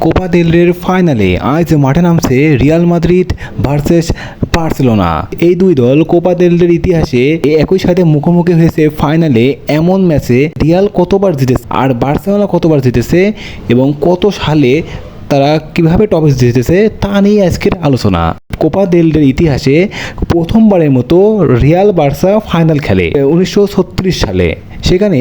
Copa del রের ফাইনালে আজ মাঠে নামছে রিয়াল মাদ্রিদ ভার্সেস বার্সেলোনা এই দুই দল কোপা দেল রের ইতিহাসে একই সাথে মুখোমুখি হয়েছে ফাইনালে এমন ম্যাচে রিয়াল কতবার জিতেছে আর বার্সেলোনা কতবার জিতেছে এবং কত সালে তারা কীভাবে টপিস জিতেছে তা নিয়ে আজকের আলোচনা। কোপা দেল রের ইতিহাসে প্রথমবারের মতো রিয়াল বার্সা ফাইনাল খেলে উনিশশো ছত্রিশ সালে। সেখানে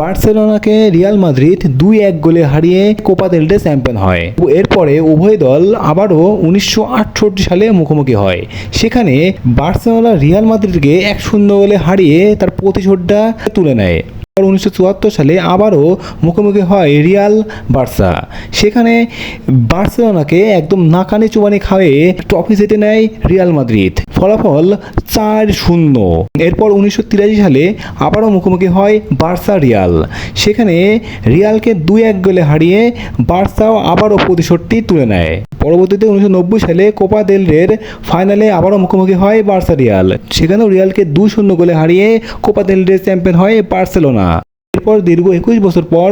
বার্সেলোনাকে রিয়াল মাদ্রিদ দুই এক গোলে হারিয়ে কোপা দেল রে চ্যাম্পিয়ন হয়। এরপরে উভয় দল আবারও উনিশশো আটষট্টি সালে মুখোমুখি হয়। সেখানে বার্সেলোনা রিয়াল মাদ্রিদকে এক শূন্য গোলে হারিয়ে তার প্রতিশোধটা তুলে নেয়। উনিশশো চুয়াত্তর সালে আবারও মুখোমুখি হয় রিয়াল বার্সা। সেখানে বার্সেলোনাকে একদম নাকানে চুবানি খাওয়ে ট্রফি জিতে নেয় রিয়াল মাদ্রিদ। ফলাফল চার শূন্য। এরপর উনিশশো তিরাশি সালে আবারও মুখোমুখি হয় বার্সা রিয়াল। সেখানে রিয়ালকে দুই এক গোলে হারিয়ে বার্সাও আবারও প্রতিশোধটি তুলে নেয়। পরবর্তীতে উনিশশো নব্বই সালে কোপা দেল রের ফাইনালে আবারও মুখোমুখি হয় বার্সা রিয়াল। সেখানেও রিয়ালকে দুই শূন্য গোলে হারিয়ে কোপা দেল রে চ্যাম্পিয়ন হয় বার্সেলোনা। এরপর দীর্ঘ একুশ বছর পর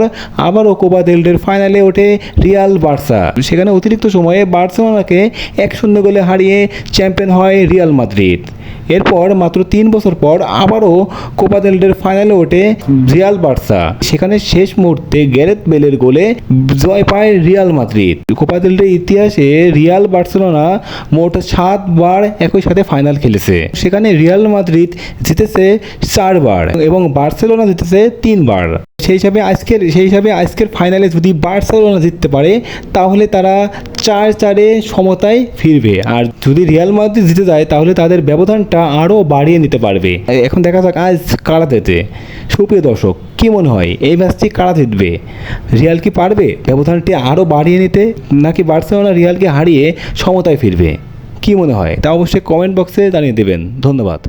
আবারও কোপা দেল রের ফাইনালে ওঠে রিয়াল বার্সা। সেখানে অতিরিক্ত সময়ে বার্সেলোনাকে এক শূন্য গোলে হারিয়ে চ্যাম্পিয়ন হয় রিয়াল মাদ্রিদ। এরপর মাত্র তিন বছর পর আবারও কোপা দেল রের ফাইনালে ওঠে রিয়াল বার্সা সেখানে শেষ মুহূর্তে গ্যারেথ বেলের গোলে জয় পায় রিয়াল মাদ্রিদ কোপা দেল রের ইতিহাসে রিয়াল বার্সেলোনা মোট সাতবার একই সাথে ফাইনাল খেলেছে। সেখানে রিয়াল মাদ্রিদ জিতেছে চারবার এবং বার্সেলোনা জিতেছে তিনবার সেই হিসাবে আজকের, সেই হিসাবে আজকের ফাইনালে যদি বার্সেলোনা জিততে পারে, তাহলে তারা চার চারে সমতায় ফিরবে। আর যদি রিয়াল মাদ্রিদ জিতে যায়, তাহলে তাদের ব্যবধানটা আরও বাড়িয়ে নিতে পারবে। এখন দেখা যাক আজ কারা জিতে সুপ্রিয় দর্শক, কী মনে হয়, এই ম্যাচটি কারা জিতবে? রিয়াল কি পারবে ব্যবধানটি আরও বাড়িয়ে নিতে, নাকি বার্সেলোনা রিয়ালকে হারিয়ে সমতায় ফিরবে? কী মনে হয়? তা অবশ্যই কমেন্ট বক্সে জানিয়ে দেবেন। ধন্যবাদ।